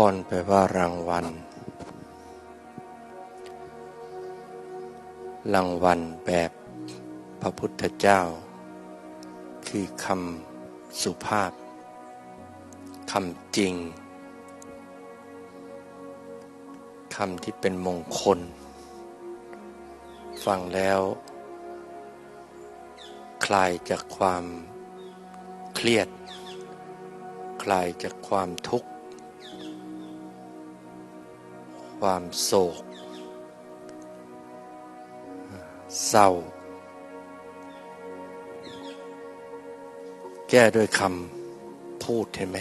พรแปลว่ารางวัล รางวัลแบบพระพุทธเจ้า คือคำสุภาพคำจริงคำที่เป็นมงคล ฟังแล้ว คลายจากความเครียด คลายจากความทุกข์ ความโศก เศร้า แก้ด้วยคำพูดเห็นไหม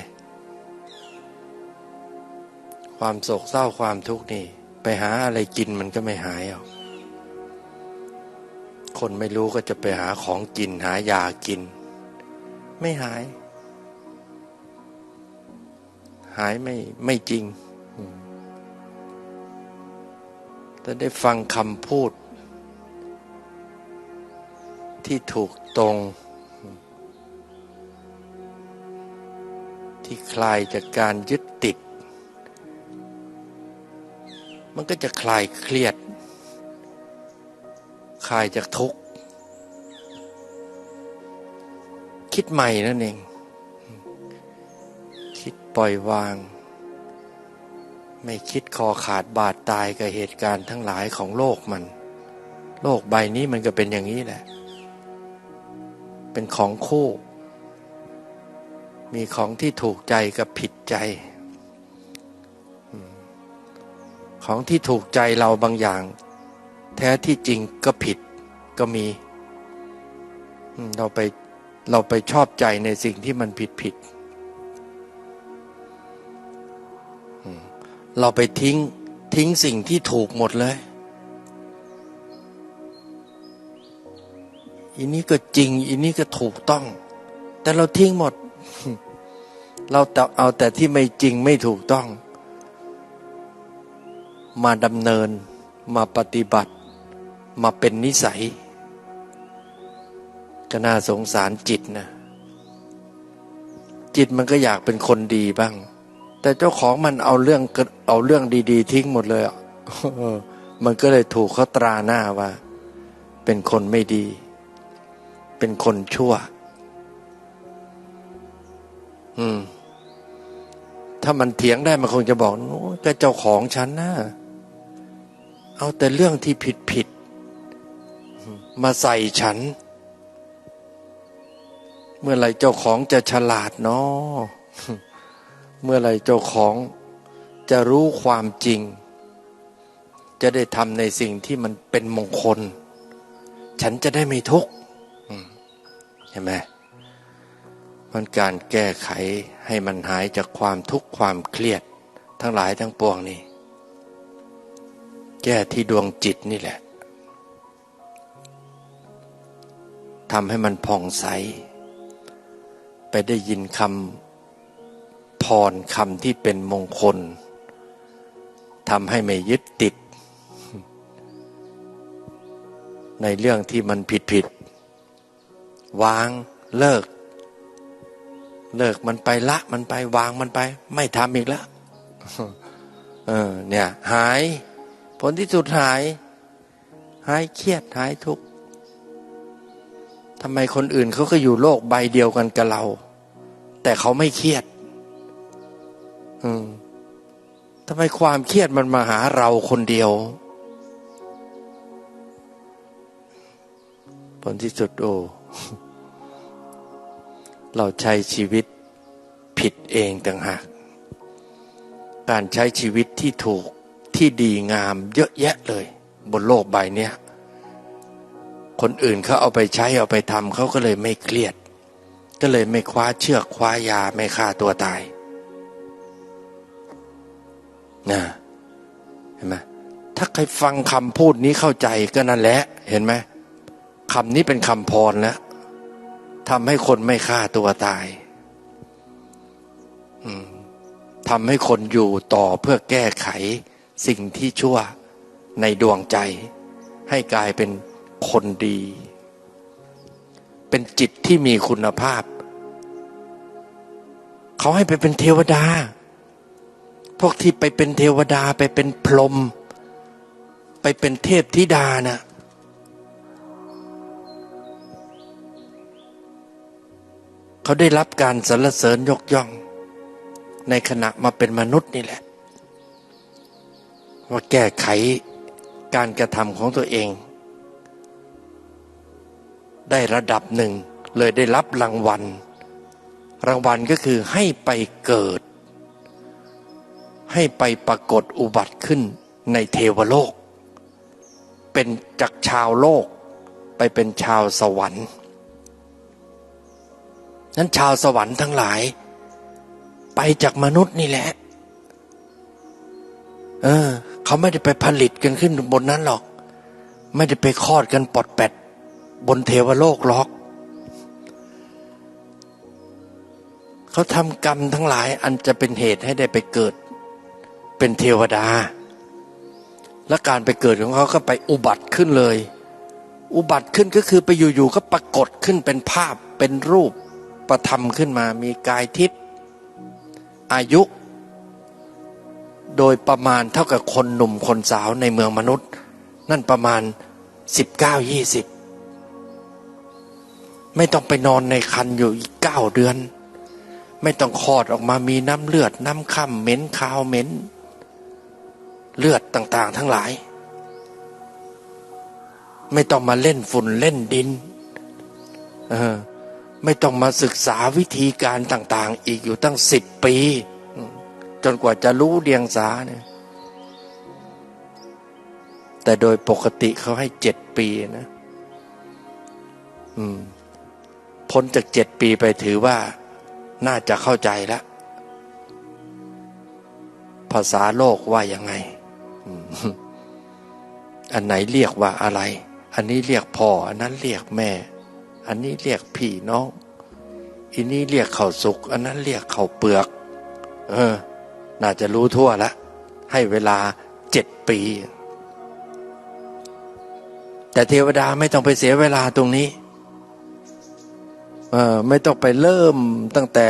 ความโศกเศร้าความทุกข์นี่ ไปหาอะไรกินมันก็ไม่หายหรอกคนไม่รู้ก็จะไปหาของกินหายากิน ไม่หาย หายไม่ไม่จริง แต่ได้ฟังคำพูด ที่ถูกตรง ที่คลายจากการยึดติด มันก็จะคลายเครียด คลายจากทุกข์ คิดใหม่นั่นเอง คิดปล่อยวาง ไม่คิดคอขาดบาดตายกับเหตุการณ์ทั้งหลายของโลกมัน โลกใบนี้มันก็เป็นอย่างนี้แหละ เป็นของคู่ มีของที่ถูกใจกับผิดใจ ของที่ถูกใจเราบางอย่าง แท้ที่จริงก็ผิดก็มี เราไปเราไปชอบใจในสิ่งที่มันผิดผิด เราไปทิ้งทิ้งสิ่งที่ถูกหมดเลยอีนี้ก็จริงอีนี้ก็ถูกต้อง แต่เราทิ้งหมด เราแต่เอาแต่ที่ไม่จริงไม่ถูกต้อง มาดำเนินมาปฏิบัติ มาเป็นนิสัย ก็น่าสงสารจิตนะ จิตมันก็อยากเป็นคนดีบ้าง แต่เจ้าของมันเอาเรื่องเอาเรื่องดีๆ ทิ้งหมดเลยอะมันก็เลยถูกเขาตราหน้าว่า เป็นคนไม่ดี เป็นคนชั่ว อืม ถ้ามันเถียงได้มันคงจะบอกโอ้ก็เจ้าของฉันนะเอาแต่เรื่องที่ผิดผิดๆมาใส่ฉัน เมื่อไหรเจ้าของจะฉลาดเนาะ เมื่อไรเจ้าของจะรู้ความจริง จะได้ทำในสิ่งที่มันเป็นมงคล ฉันจะได้ไม่ทุกข์อืมเห็นไหมมันการแก้ไขให้มันหายจากความทุกข์ความเครียด ทั้งหลายทั้งปวงนี่แก้ที่ดวงจิตนี่แหละทำให้มันผ่องใส ไปได้ยินคำ พรคำที่เป็นมงคลทำให้ไม่ยึดติด ในเรื่องที่มันผิดผิดวางเลิก เลิกมันไปละมันไปวางมันไป ไม่ทำอีกแล้วเออเนี่ยหาย ผลที่สุดหาย หายเครียดหายทุกข์ทำไมคนอื่นเขาก็อยู่โลกใบเดียวกันกับเรา แต่เขาไม่เครียด ทำไมความเครียดมันมาหาเราคนเดียว ผลที่สุดโอ้เราใช้ชีวิตผิดเองต่างหาก การใช้ชีวิตที่ถูกที่ดีงามเยอะแยะเลย บนโลกใบนี้คนอื่นเขาเอาไปใช้เอาไปทำเขาก็เลยไม่เครียด ก็เลยไม่คว้าเชือกคว้ายาไม่ฆ่าตัวตาย นะเห็นไหมถ้าใครฟังคำพูดนี้เข้าใจก็นั่นแหละ เห็นไหมคำนี้เป็นคำพรแล้วทำให้คนไม่ฆ่าตัวตายทำให้คนอยู่ต่อเพื่อแก้ไข สิ่งที่ชั่วในดวงใจ ให้กลายเป็นคนดี เป็นจิตที่มีคุณภาพ เขาให้ไปเป็นเทวดา วกที่ไปเป็นเทวดาไปเป็นพรหมไปเป็นเทพธิดานะเขาได้รับการสรรเสริญยกย่อง ในขณะมาเป็นมนุษย์นี่แหละ ว่าแก้ไขการกระทำของตัวเอง ได้ระดับหนึ่งเลยได้รับรางวัล รางวัลก็คือให้ไปเกิด ให้ไปปรากฏอุบัติขึ้นในเทวโลก เป็นจากชาวโลกไปเป็นชาวสวรรค์ นั้นชาวสวรรค์ทั้งหลาย ไปจากมนุษย์นี่แหละ เออ เขาไม่ได้ไปผลิตกันขึ้นบนนั้นหรอก ไม่ได้ไปคลอดกันปอดแปด บนเทวโลกหรอก เขาทำกรรมทั้งหลายอันจะเป็นเหตุให้ได้ไปเกิด เป็นเทวดา และการไปเกิดของเขาก็ไปอุบัติขึ้นเลย อุบัติขึ้นก็คือไปอยู่ๆก็ปรากฏขึ้นเป็นภาพเป็นรูปประทำขึ้นมามีกายทิพย์อายุ โดยประมาณเท่ากับคนหนุ่มคนสาวในเมืองมนุษย์ นั่นประมาณ 19-20 ไม่ต้องไปนอนในคันอยู่อีกเก้าเดือน ไม่ต้องคลอดออกมามีน้ำเลือดน้ำค่ำเหม็นคาวเหม็น เลือดต่าง ๆ ทั้งหลาย ไม่ต้องมาเล่นฝุ่นเล่นดินออไม่ต้องมาศึกษาวิธีการต่าง ๆ อีกอยู่ตั้งสิบปี จนกว่าจะรู้เดียงสาเนี่ยแต่โดยปกติเขาให้เจ็ดปีนะพ้นจากเจ็ดปีไปถือว่า น่าจะเข้าใจแล้วภาษาโลกว่ายังไง อันไหนเรียกว่าอะไร อันนี้เรียกพ่อ อันนั้นเรียกแม่ อันนี้เรียกพี่น้องอันนี้เรียกเข่าสุก อันนั้นเรียกเข่าเปลือก เออ น่าจะรู้ทั่วแล้วให้เวลาเจ็ดปี แต่เทวดาไม่ต้องไปเสียเวลาตรงนี้ เออ ไม่ต้องไปเริ่มตั้งแต่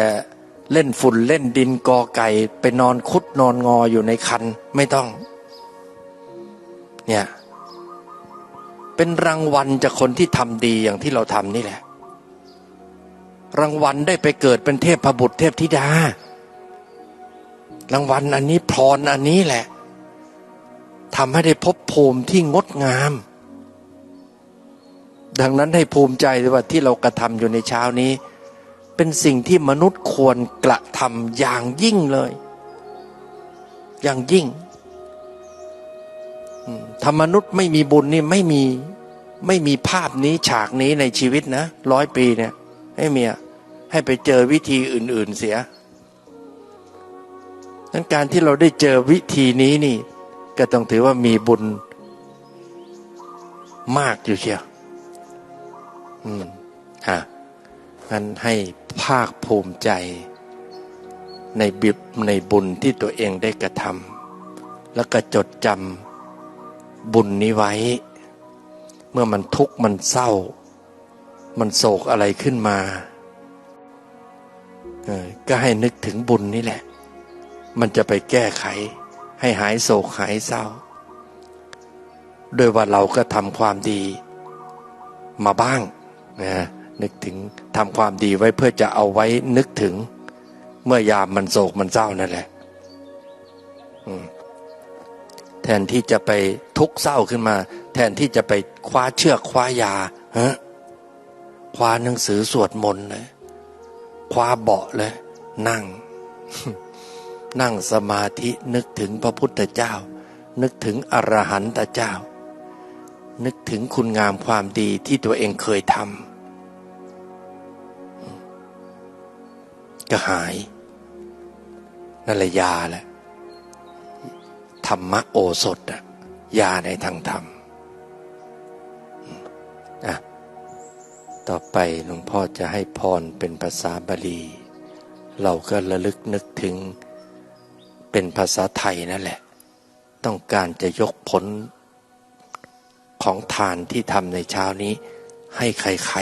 เล่นฝุ่นเล่นดินกอไก่ ไปนอนคุดนอนงออยู่ในคัน ไม่ต้อง เนี่ยเป็นรางวัลจากคนที่ทำดีอย่างที่เราทำนี่แหละ รางวัลได้ไปเกิดเป็นเทพพบุตรเทพธิดา รางวัลอันนี้พรอันนี้แหละทำให้ได้พบภูมิที่งดงาม ดังนั้นให้ภูมิใจเลยว่าที่เรากระทำอยู่ในเช้านี้ เป็นสิ่งที่มนุษย์ควรกระทำอย่างยิ่งเลย อย่างยิ่ง ถ้ามนุษย์ไม่มีบุญนี่ไม่มีไม่มีภาพนี้ฉากนี้ในชีวิตนะร้อยปีเนี่ย ให้เมียให้ไปเจอวิธีอื่น ๆเสียนั้นการที่เราได้เจอวิธีนี้นี่ ก็ต้องถือว่ามีบุญมากอยู่เชียวอืมฮะงั้นให้ภาคภูมิใจ ในบิบในบุญที่ตัวเองได้กระทำแล้วก็จดจำ บุญนี้ไว้ เมื่อมันทุกข์มันเศร้า มันโศกอะไรขึ้นมาก็ให้นึกถึงบุญนี่แหละ มันจะไปแก้ไข ให้หายโศกหายเศร้า โดยว่าเราก็ทำความดี มาบ้างนะนึกถึงทำความดีไว้เพื่อจะเอาไว้นึกถึง เมื่อยามมันโศกมันเศร้านั่นแหละแทนที่จะไป ทุกข์เศร้าขึ้นมา แทนที่จะไปคว้าเชือกคว้ายาฮะคว้าหนังสือสวดมนต์เลยคว้าเบาะเลย นั่ง นั่งสมาธินึกถึงพระพุทธเจ้า นึกถึงอรหันตเจ้า นึกถึงคุณงามความดีที่ตัวเองเคยทำก็หายนั่นแหละยาแหละธรรมโอสถอะ ยาในทางธรรมอะต่อไปหลวงพ่อจะให้พรเป็นภาษาบาลี เราก็ระลึกนึกถึงเป็นภาษาไทยนั่นแหละ ต้องการจะยกผลของทานที่ทำในเช้านี้ ให้ใคร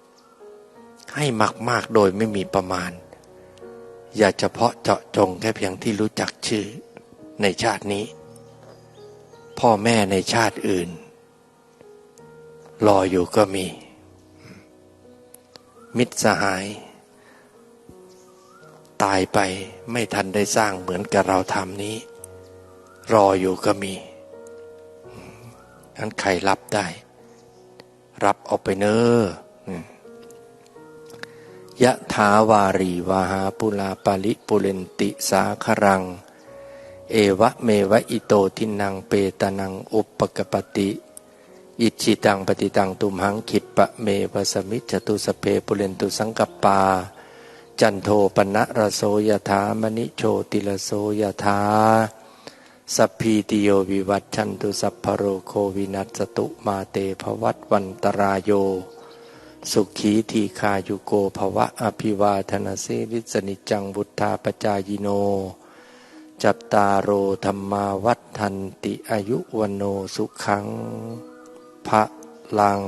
ๆ ให้มากๆโดยไม่มีประมาณ อย่าเฉพาะเจาะจงแค่เพียงที่รู้จักชื่อในชาตินี้ พ่อแม่ในชาติอื่น รออยู่ก็มี มิตรสหาย ตายไปไม่ทันได้สร้างเหมือนกับเราทำนี้ รออยู่ก็มีนั้นใครรับได้ รับออกไปเนอยะถาวารีวาหาปุลาปาลิปุเรนติสาครัง เอวะเมวะอิโตทินังเปตานังอุปกปติ อิจิตังปฏิตังตุมหังคิดปะเมวะสมิจตุสเพปุเรนตุสังกปา จันโทปนะระโสยถามณิโชติระโสยถาสัพพีติโยวิวัตชันตุสัพพโรโควินัสตุมาเตภวัตวันตรายโย สุขีทีคายุโกภวะอภิวาธนาสิริสนิจังบุทธาปจายโน จัตตาโรธรรมาวัฏทันติอายุวโนสุขังพระลัง